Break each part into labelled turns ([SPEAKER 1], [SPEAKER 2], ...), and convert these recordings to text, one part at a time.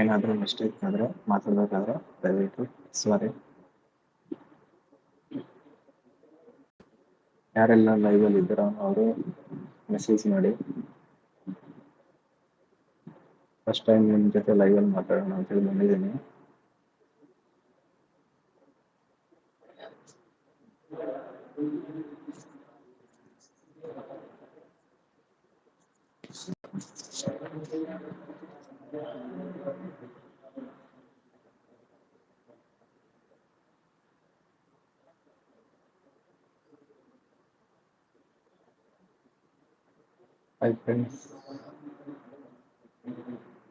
[SPEAKER 1] ಏನಾದರೂ ಮಿಸ್ಟೇಕ್ ಆದರೆ ಮಾತಾಡಬೇಕಾದ್ರೆ ದಯವಿಟ್ಟು ಸಾರಿ ಯಾರೆಲ್ಲ ಲೈವಲ್ಲಿ ಇದ್ದಾರೋ ಅವರು ಮೆಸೇಜ್ ಮಾಡಿ. ಫಸ್ಟ್ ಟೈಮ್ ನಿಮ್ಮ ಜೊತೆ ಲೈವಲ್ಲಿ ಮಾತಾಡೋಣ ಅಂತೇಳಿ ಬಂದಿದ್ದೀನಿ. ಹಾಯ್ ಫ್ರೆಂಡ್ಸ್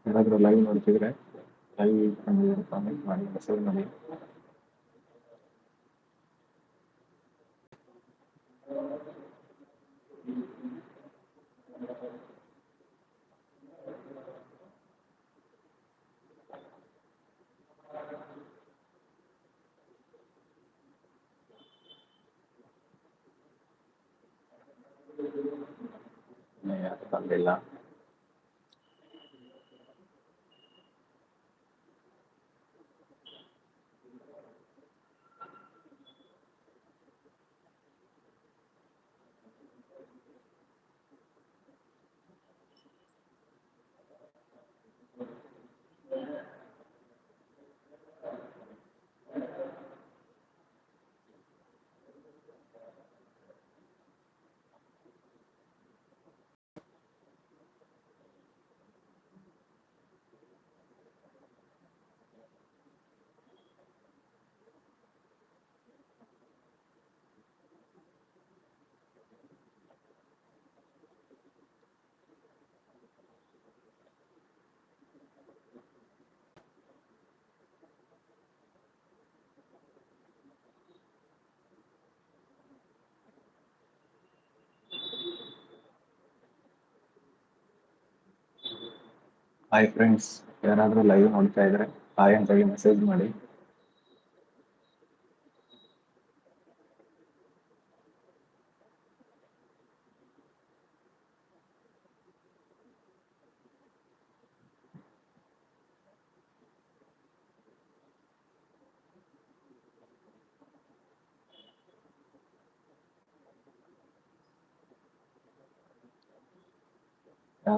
[SPEAKER 1] ಯಾರಾದರೂ ಲೈವ್ ನೋಡ್ತಿದ್ರೆ ಲೈವ್ ಬಂದಿದ್ರೆ ಕಾಮೆಂಟ್ ಮಾಡಿ ಮೆಸೇಜ್ ಮಾಡಿ ಹಾಯ್ ಫ್ರೆಂಡ್ಸ್ ಯಾರಾದರೂ ಲೈವ್ ನೋಡ್ತಾ ಇದ್ರೆ ಹಾಯ್ ಅಂತ ಹೇಳಿ ಮೆಸೇಜ್ ಮಾಡಿ.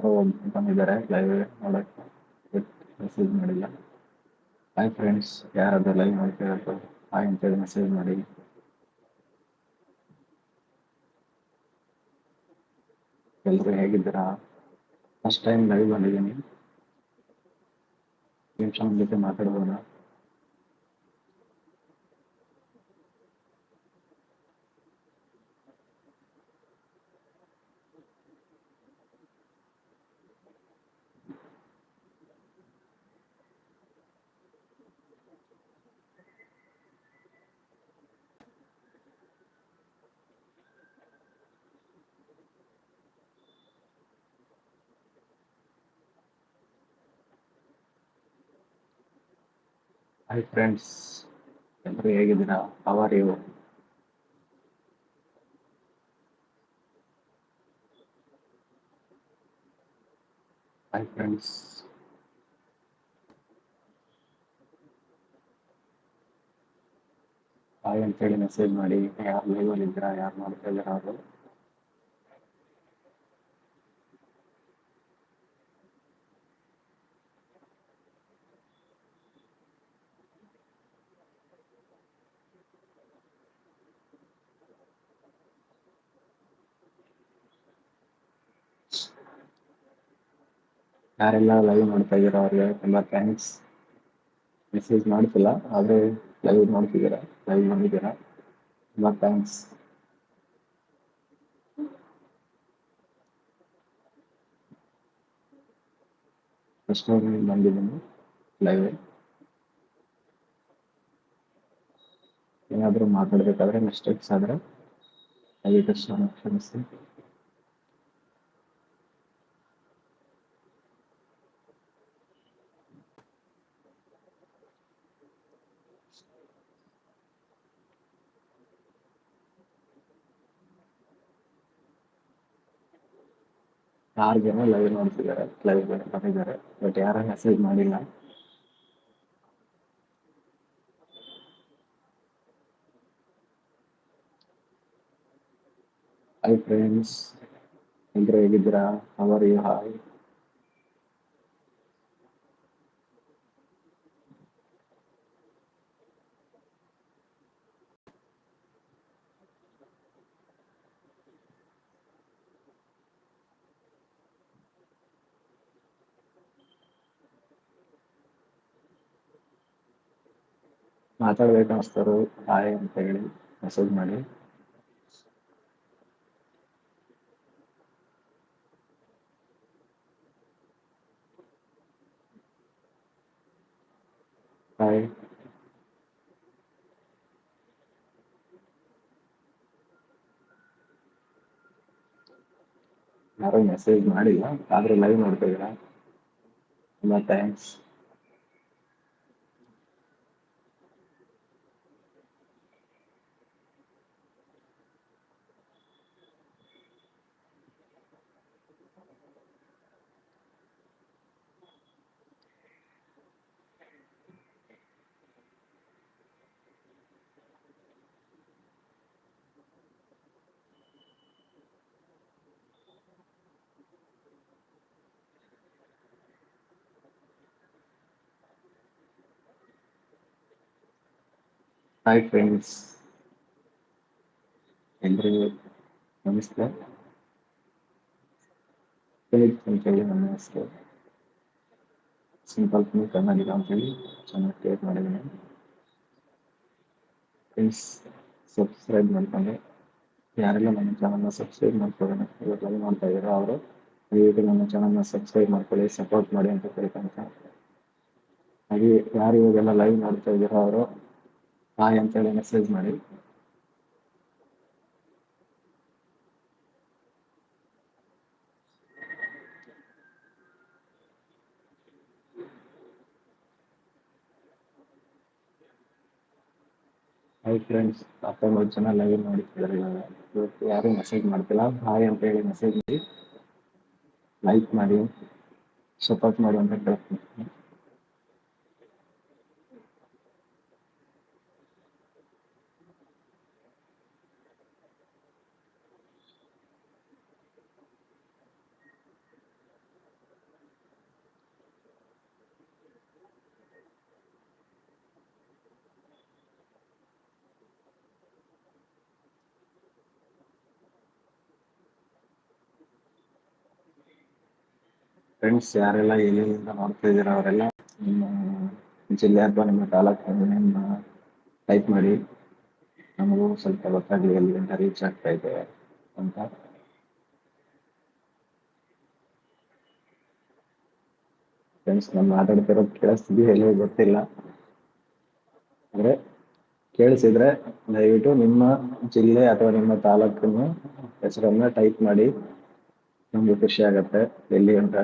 [SPEAKER 1] ಯಾರೋ ಬಂದಿದ್ದಾರೆ ಲೈವ್ ನೋಡಕ್ಕೆ ಮೆಸೇಜ್ ಮಾಡಿಲ್ಲ. ಹಾಯ್ ಫ್ರೆಂಡ್ಸ್ ಯಾರಾದ್ರೂ ಲೈವ್ ನೋಡ್ತಾ ಇರೋದು ಹಾಯ್ ಅಂತೇಳಿ ಮೆಸೇಜ್ ಮಾಡಿ. ಎಲ್ಲರೂ ಹೇಗಿದ್ದೀರಾ? ಫಸ್ಟ್ ಟೈಮ್ ಲೈವ್ ಬಂದಿದ್ದೀನಿ. ನಿಮಿಷ ಜೊತೆ ಮಾತಾಡ್ಬೋದಾ ಹಾಯ್ ಫ್ರೆಂಡ್ಸ್ ಎಲ್ಲರೂ ಹೇಗಿದ್ದೀರಾ? How are you hi friends hi ಅಂತೇಳಿ ಮೆಸೇಜ್ ಮಾಡಿ. ಯಾರು ಲೈವಲ್ಲಿ ಇದ್ದೀರಾ? ಯಾರು ಮಾಡ್ತಾ ಇದ್ದೀರಾ ಅವರು? ಯಾರೆಲ್ಲ ಲೈವ್ ನೋಡ್ತಾ ಇದ್ದೀರಾ ಅವ್ರಿಗೆ ತುಂಬ ಥ್ಯಾಂಕ್ಸ್ ಮೆಸೇಜ್ ಮಾಡ್ತಿಲ್ಲ, ಆದರೆ ಲೈವ್ ನೋಡ್ತಿದ್ದೀರಾ ಲೈವ್ ಬಂದಿದ್ದೀರಾ ತುಂಬ ಥ್ಯಾಂಕ್ಸ್ ಫಸ್ಟ್ ಬಂದಿದ್ದೀನಿ ಲೈವ್ ಏನಾದರೂ ಮಾತಾಡಬೇಕಾದ್ರೆ ಮಿಸ್ಟೇಕ್ಸ್ ಆದರೆ, ದಯವಿಟ್ಟು ಕ್ಷಮ ಕ್ಷಮಿಸಿ. ಆರು ಜನ ಲೈವ್ ನೋಡ್ತಿದ್ದಾರೆ ಲೈವ್ ಬಂದಿದ್ದಾರೆ ಬಟ್ ಯಾರ ಮೆಸೇಜ್ ಮಾಡಿಲ್ಲ. ಐ ಫ್ರೆಂಡ್ಸ್ ಇದ್ರೆ ಹೇಗಿದ್ದೀರಾ? ಅವರ್ ಯು ಹಾಯ್ ಮಾತಾಡ್ಬೇಕು ಅನಿಸ್ತಾರು ಹಾಯ್ ಅಂತ ಹೇಳಿ ಮೆಸೇಜ್ ಮಾಡಿ. ಹಾಯ್ ಯಾರೋ ಮೆಸೇಜ್ ಮಾಡಿಲ್ಲ, ಆದ್ರೆ ಲೈವ್ ನೋಡ್ತಾ ಇದ್ದೀರಾ? ತುಂಬ ಥ್ಯಾಂಕ್ಸ್ ಹಾಯ್ ಫ್ರೆಂಡ್ಸ್ ಎಲ್ರಿಗೂ ನಮಸ್ತೆ ಫಿಲಿಪ್ ಅಂತೇಳಿ ನನ್ನ ಹೆಸರು ಸಿಂಪಲ್ ಫಿಲ್ ಕನ್ನಡಿಗ ಅಂತೇಳಿ ಚೆನ್ನಾಗಿ ಕ್ರಿಯೇಟ್ ಮಾಡಿದ್ದೀನಿ ಫ್ರೆಂಡ್ಸ್ ಸಬ್ಸ್ಕ್ರೈಬ್ ಮಾಡ್ಕೊಂಡು ಯಾರೆಲ್ಲ ನನ್ನ ಚಾನಲ್ನ ಸಬ್ಸ್ಕ್ರೈಬ್ ಮಾಡ್ಕೊಳ್ಳೋಣ ಇವತ್ತು ಲೈವ್ ಮಾಡ್ತಾ ಇದ್ದೀರೋ ಅವರು ದಯವಿಟ್ಟು ನನ್ನ ಚಾನಲ್ನ ಸಬ್ಸ್ಕ್ರೈಬ್ ಮಾಡ್ಕೊಳ್ಳಿ ಸಪೋರ್ಟ್ ಮಾಡಿ ಅಂತ ಕೇಳ್ಕೊಂತ ಹಾಗೆ ಯಾರು ಇವಾಗೆಲ್ಲ ಲೈವ್ ನೋಡ್ತಾ ಇದ್ದೀರೋ ಅವರು ಹಾಯ್ ಅಂತೇಳಿ ಮೆಸೇಜ್ ಮಾಡಿ. ಹೈ ಫ್ರೆಂಡ್ಸ್ ಅಪ್ಪ ಜನ ಲೈವ್ ನೋಡ್ತಿದ್ದಾರೆ ಇವತ್ತು ಯಾರು ಮೆಸೇಜ್ ಮಾಡ್ತಿಲ್ಲ. ಹಾಯ್ ಅಂತ ಹೇಳಿ ಮೆಸೇಜ್ ಮಾಡಿ. ಲೈಕ್ ಮಾಡಿ. ಸಪೋರ್ಟ್ ಮಾಡಿ ಅಂತ ಕೇಳ್ತೀನಿ. ಫ್ರೆಂಡ್ಸ್ ಯಾರೆಲ್ಲ ಎಲ್ಲಿಂದ ನೋಡ್ತಾ ಇದ್ದೀರಾ ಅವರೆಲ್ಲ, ನಿಮ್ಮ ಜಿಲ್ಲೆ ಅಥವಾ ನಿಮ್ಮ ತಾಲೂಕು ನಿಮ್ಮ ಟೈಪ್ ಮಾಡಿ. ನಮಗೂ ಸ್ವಲ್ಪ ಗೊತ್ತಾಗಲಿ ಎಲ್ಲಿಂದ ರೀಚ್ ಆಗ್ತಾ ಇದೆ ಅಂತ. ಫ್ರೆಂಡ್ಸ್ ನಾನು ಮಾತಾಡ್ತಿರೋದು ಕೇಳಿಸ್ತಿದ್ವಿ ಎಲ್ಲಿ ಗೊತ್ತಿಲ್ಲ. ಅಂದ್ರೆ ಕೇಳಿಸಿದ್ರೆ ದಯವಿಟ್ಟು ನಿಮ್ಮ ಜಿಲ್ಲೆ ಅಥವಾ ನಿಮ್ಮ ತಾಲೂಕಿನ ಹೆಸರನ್ನ ಟೈಪ್ ಮಾಡಿ. ನಮ್ಗೆ ಖುಷಿ ಆಗುತ್ತೆ. ಎಲ್ಲಿ ಅಂತ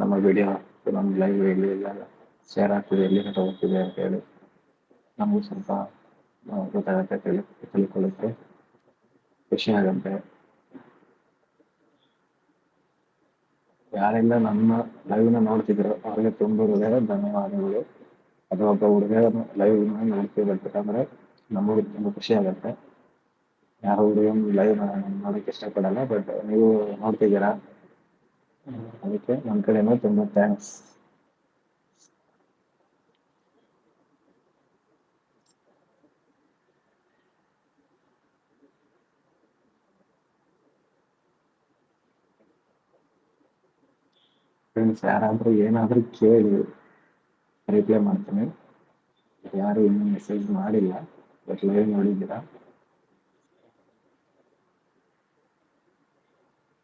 [SPEAKER 1] ನಮ್ಮ ವಿಡಿಯೋ ನಮ್ಮ ಲೈವ್ ಎಲ್ಲಿ ಎಲ್ಲ ಶೇರ್ ಆಗ್ತಿದೆ, ಎಲ್ಲಿ ಅಂತ ಹೋಗ್ತಿದೆ ಅಂತ ಹೇಳಿ ನಮಗೂ ಸ್ವಲ್ಪ ಗೊತ್ತಾಗುತ್ತೆ ತಿಳಿ ತಿಳ್ಕೊಳ್ಳುತ್ತೆ. ಖುಷಿ ಆಗುತ್ತೆ. ಯಾರೆಲ್ಲ ನಮ್ಮ ಲೈವ್ನ ನೋಡ್ತಿದ್ರು ಅವ್ರಿಗೆ ತುಂಬ ಹೃದಯ ಧನ್ಯವಾದಗಳು. ಅದು ಒಬ್ಬ ಹುಡುಗ ಲೈವ್ ನೋಡ್ತಿರ್ಬೇಕಂದ್ರೆ ನಮಗೂ ತುಂಬ ಖುಷಿ ಆಗುತ್ತೆ. ಯಾರು ಹುಡುಗ ಲೈವ್ ನೋಡಕ್ಕೆ ಇಷ್ಟಪಡಲ್ಲ ಬಟ್ ನೀವು ನೋಡ್ತಿದ್ದೀರಾ? ಅದಕ್ಕೆ ನಮ್ಮ ಕಡೆಯಿಂದ ತುಂಬ ಥ್ಯಾಂಕ್ಸ್ ಫ್ರೆಂಡ್ಸ್ ಯಾರಾದರೂ ಏನಾದರೂ ಕೇಳಿ ರಿಪ್ಲೈ ಮಾಡ್ತೀನಿ. ಯಾರು ಇನ್ನೂ ಮೆಸೇಜ್ ಮಾಡಿಲ್ಲ ಬಟ್ ಲೈವ್ ನೋಡಿದ್ದೀರಾ?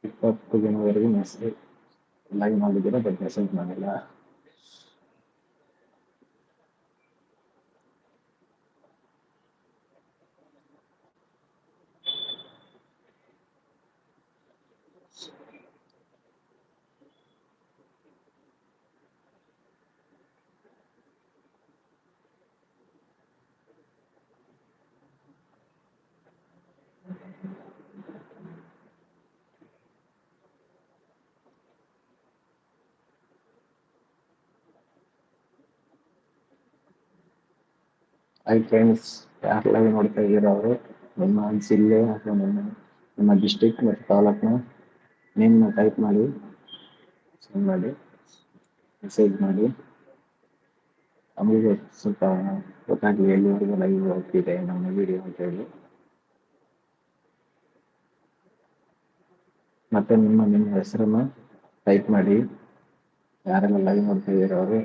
[SPEAKER 1] ಇಪ್ಪತ್ತು ದಿನವರೆಗೂ message lain hal juga dapat biasa gimana lah hi friends ಯಾರು ಲೈವ್ ನೋಡ್ತಾ ಇದ್ದೀರೋ ಅವರು, ನಿಮ್ಮ ಜಿಲ್ಲೆ ಅಥವಾ ನಿಮ್ಮ ನಿಮ್ಮ ಡಿಸ್ಟ್ರಿಕ್ಟ್ ಮತ್ತು ತಾಲೂಕನ್ನ ನೇಮ್ನ ಟೈಪ್ ಮಾಡಿ ಸೆಂಡ್ ಮಾಡಿ ಮೆಸೇಜ್ ಮಾಡಿ. ನಮಗೆ ಸ್ವಲ್ಪ ಗೊತ್ತಾಗಲಿ ಎಲ್ಲಿವರೆಗೂ ಲೈವ್ ಹೋಗ್ತಿದೆ ನಮ್ಮ ವಿಡಿಯೋ ಅಂತ ಹೇಳಿ. ಮತ್ತೆ ನಿಮ್ಮ ನಿಮ್ಮ ಹೆಸರನ್ನ ಟೈಪ್ ಮಾಡಿ. ಯಾರೆಲ್ಲ ಲೈವ್ ನೋಡ್ತಾ ಇದ್ದೀರೋ ಅವರು,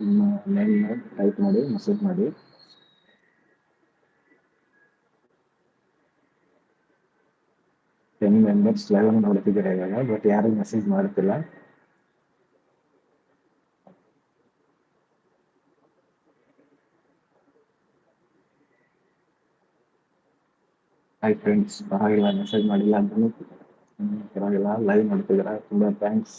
[SPEAKER 1] ನಿಮ್ಮ ನೇಮ್ನ ಟೈಪ್ ಮಾಡಿ ಮೆಸೇಜ್ ಮಾಡಿ. ಟೆನ್ ಮೆಂಬರ್ಸ್ ಲೈವ್ ನೋಡ್ತಿದ್ದೀರಾ ಇವಾಗ ಬಟ್ ಯಾರು ಮೆಸೇಜ್ ಮಾಡ್ತಿಲ್ಲ ಹಾಯ್ ಫ್ರೆಂಡ್ಸ್ ಪರವಾಗಿಲ್ಲ ಮೆಸೇಜ್ ಮಾಡಿಲ್ಲ ಅಂತಲೂ ಪರವಾಗಿಲ್ಲ ಲೈವ್ ನೋಡ್ತಿದ್ದೀರಾ ತುಂಬ ಥ್ಯಾಂಕ್ಸ್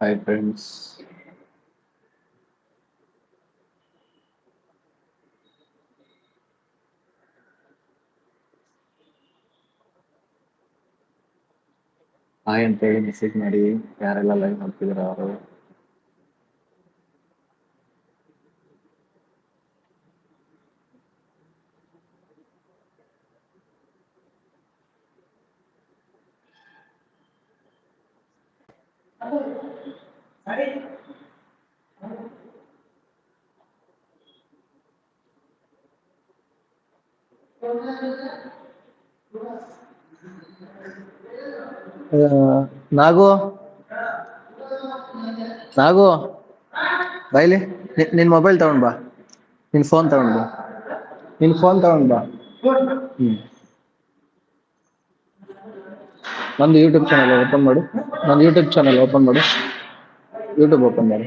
[SPEAKER 1] Hi friends ஆயன் தேவை மெசேஜ் மாதிரி யாரெல்லாம் லைவ் நடத்துகிறாரோ ನಾಗು? ನಾಗು? ಬೈಲಿ ನಿನ್ ಮೊಬೈಲ್ ತಗೊಂಡ್ ಬಾ. ನಿನ್ ಫೋನ್ ತಗೊಂಡ್ ಬಾ. ನಿನ್ ಫೋನ್ ತಗೊಂಡ್ ಬಾ. ಹ್ಮ್. ನಂದು ಯೂಟ್ಯೂಬ್ ಚಾನಲ್ ಓಪನ್ ಮಾಡು. ನಂದು ಯೂಟ್ಯೂಬ್ ಚಾನಲ್ ಓಪನ್ ಮಾಡು. ಯೂಟ್ಯೂಬ್ ಓಪನ್ ಮಾಡು.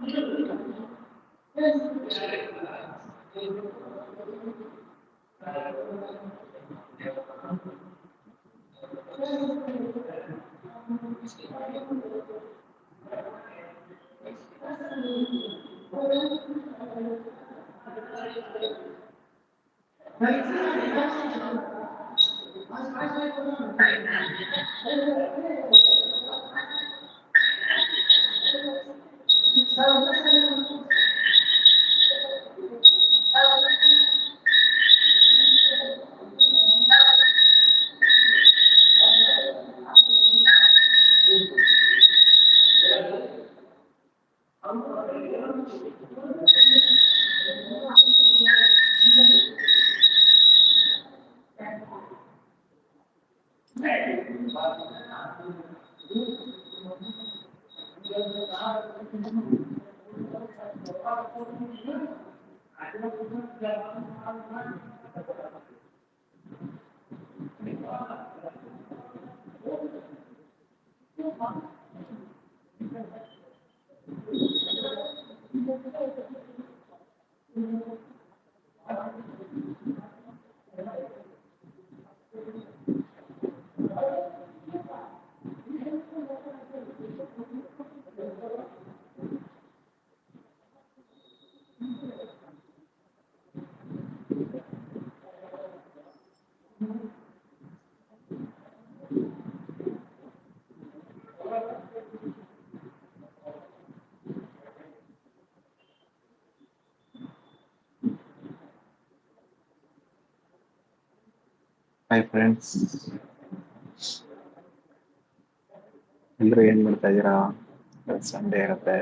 [SPEAKER 1] はい。ಹಾಯ್ ಫ್ರೆಂಡ್ಸ್ ಎಲ್ಲರೂ ಏನ್ ಮಾಡ್ತಾ ಇದ್ದೀರಾ? ಸಂಡೇ ಇರುತ್ತೆ.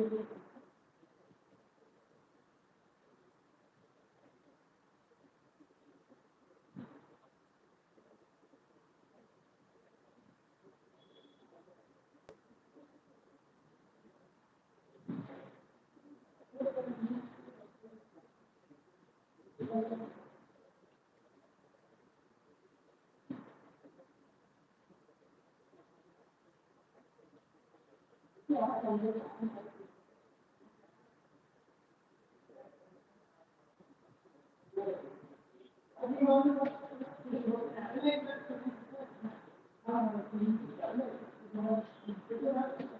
[SPEAKER 1] Yeah, I don't know. Thank you.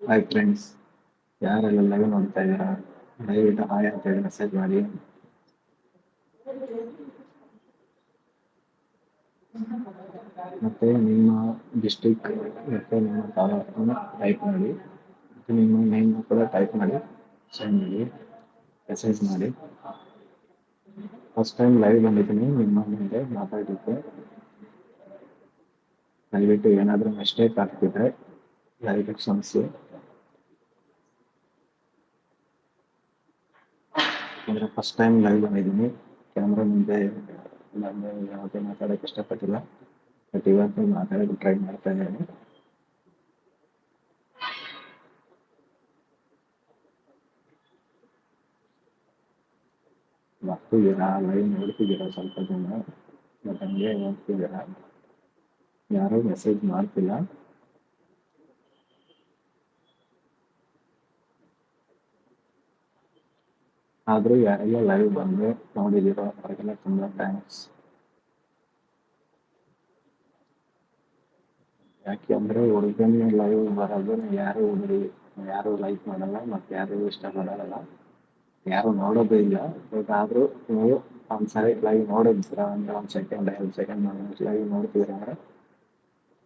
[SPEAKER 1] Hi friends ಯಾರೆಲ್ಲ ಲೈವ್ ನೋಡ್ತಾ ಇದ್ದೀರಾ ದಯವಿಟ್ಟು ಹಾಯ್ ಅಂತ ಹೇಳಿ ಮೆಸೇಜ್ ಮಾಡಿ. ಮತ್ತೆ ನಿಮ್ಮ ಡಿಸ್ಟಿಕ್ ಮತ್ತೆ ನಿಮ್ಮ ತಾಲೂಕನ್ನು ಟೈಪ್ ಮಾಡಿ. ಮತ್ತೆ ನಿಮ್ಮ ನೇಮ್ ಕೂಡ ಟೈಪ್ ಮಾಡಿ. ಸೆಂಡ್ ಮಾಡಿ. ಮೆಸೇಜ್ ಮಾಡಿ. ಫಸ್ಟ್ ಟೈಮ್ ಲೈವ್ ಬಂದಿದ್ದೀನಿ. ನಿಮ್ಮ ಮುಂದೆ ಮಾತಾಡಿದ್ದೆ ದಯವಿಟ್ಟು ಏನಾದರೂ ಮಿಸ್ಟೇಕ್ ಆಗ್ತಿದ್ರೆ, ದಯವಿಟ್ಟು ಕ್ಷಮಿಸಿ. ಅಂದರೆ ಫಸ್ಟ್ ಟೈಮ್ ಲೈವ್ ಬಂದಿದ್ದೀನಿ ಕ್ಯಾಮ್ರಾ ಮುಂದೆ ನಾನು ಯಾವುದೇ ಮಾತಾಡೋಕ್ಕೆ ಇಷ್ಟಪಟ್ಟಿಲ್ಲ. ಬಟ್ ಇವತ್ತು ಮಾತಾಡೋಕ್ಕೆ ಟ್ರೈ ಮಾಡ್ತಾ ಇದ್ದೀನಿ. ಬರ್ತಿದ್ದೀರಾ ಲೈವ್ ನೋಡ್ತಿದ್ದೀರಾ ಸ್ವಲ್ಪ ಜನ? ಬಟ್ ಹಂಗೆ ನೋಡ್ತಿದ್ದೀರಾ ಯಾರೂ ಮೆಸೇಜ್ ಮಾಡ್ತಿಲ್ಲ. ಆದರೂ ಯಾರೆಲ್ಲ ಲೈವ್ ಬಂದು ನೋಡಿದಿರೋ ಅವರಿಗೆಲ್ಲ ತುಂಬ ಥ್ಯಾಂಕ್ಸ್ ಯಾಕೆ ಅಂದರೆ ಹುಡುಗನೇ ಲೈವ್ ಬರೋದು, ಯಾರು ಹುಡುಗಿ, ಯಾರು ಲೈಕ್ ಮಾಡಲ್ಲ ಮತ್ತು ಯಾರು ಇಷ್ಟ ಮಾಡಲ್ಲ ಯಾರು ನೋಡೋದು ಇಲ್ಲ. ಬಟ್ ಆದರೂ ನೀವು ಒಂದ್ಸರಿ ಲೈವ್ ನೋಡಿದ್ರ ಅಂದರೆ ಒಂದು ಸೆಕೆಂಡ್ ಎರಡು ಸೆಕೆಂಡ್ ಲೈವ್ ನೋಡ್ತಿದ್ರೆ ಅಂದರೆ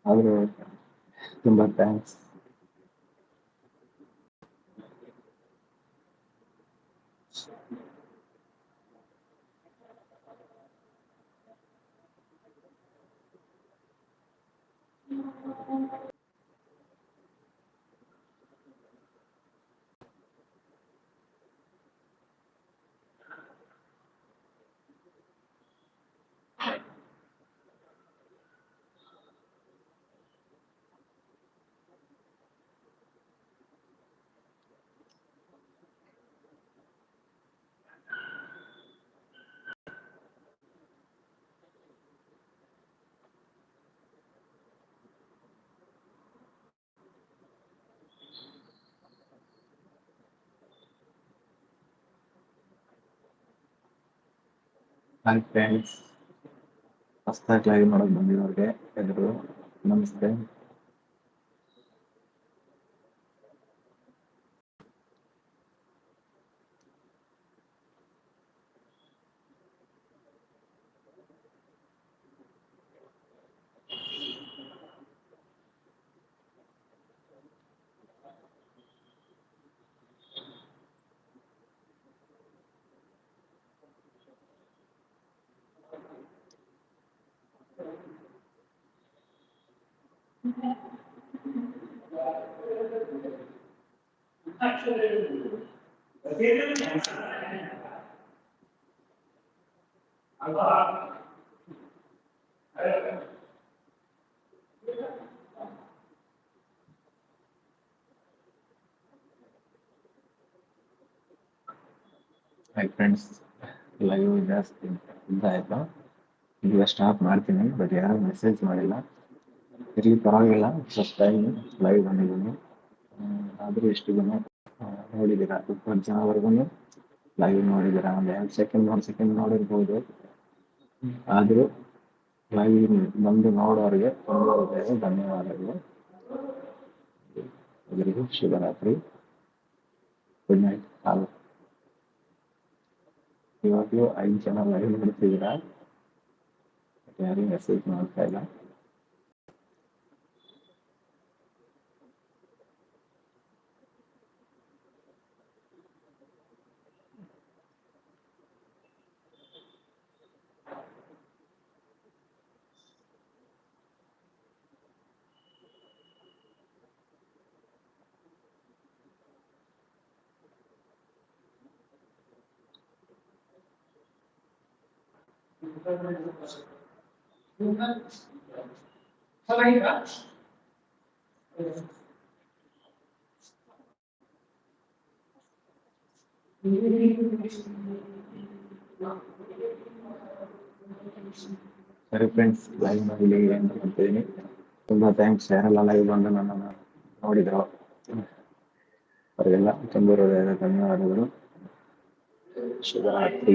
[SPEAKER 1] ತುಂಬಾ ತುಂಬ thanks Thank you. Hi friends ಹೊಸ್ದಾಗಿ ಲೈವ್ ಮಾಡೋಕೆ ಬಂದಿರೋರಿಗೆ ಎಲ್ಲರೂ ನಮಸ್ತೆ. ಹಾಯ್ ಫ್ರೆಂಡ್ಸ್ ಲೈವ್ ಜಾಸ್ತಿ ಉದ್ದ ಆಯ್ತು ಈಗ ಸ್ಟಾಪ್ ಮಾಡ್ತೀನಿ ಬಟ್ ಯಾರು ಮೆಸೇಜ್ ಮಾಡಿಲ್ಲ ಇರಲಿ ಪರವಾಗಿಲ್ಲ ಫಸ್ಟ್ ಟೈಮ್ ಲೈವ್ ಬಂದಿದ್ದೀನಿ. ಆದರೂ ಎಷ್ಟು ಜನ ನೋಡಿದೀರಾ ನೋಡಿದ್ದೀರಾ ಇಪ್ಪತ್ತು ಜನವರೆಗೂ ಲೈವ್ ನೋಡಿದ್ದೀರಾ ಒಂದು ಎರಡು ಸೆಕೆಂಡ್ ಒಂದು ಸೆಕೆಂಡ್ ನೋಡಿರ್ಬೋದು. ಆದರೂ ಲೈವ್ ಬಂದು ನೋಡೋರಿಗೆ ತುಂಬ ಧನ್ಯವಾದಗಳು. ಎಲ್ಲರಿಗೂ ಶುಭರಾತ್ರಿ. ಗುಡ್ ನೈಟ್ ಆಲ್ ಇವಾಗಲೂ ಐದು ಜನ ಲೈವ್ ನೋಡ್ತಿದ್ದೀರಾ? ಯಾರಿಗೂ ಮೆಸೇಜ್ ಮಾಡ್ತಾ ಇಲ್ಲ. ಸರಿ ಫ್ರೆಂಡ್ಸ್ ಲೈವ್ ಮಾಡಿ ಅಂತ ಹೇಳ್ತೀನಿ ತುಂಬಾ ಥ್ಯಾಂಕ್ಸ್ ಯಾರೆಲ್ಲ ಲೈವ್ ಬಂದು ನನ್ನನ್ನು ನೋಡಿದ್ರು ಅವರಿಗೆಲ್ಲ ತುಂಬ ಹೃದಯದ ಧನ್ಯವಾದಗಳು ಶುಭರಾತ್ರಿ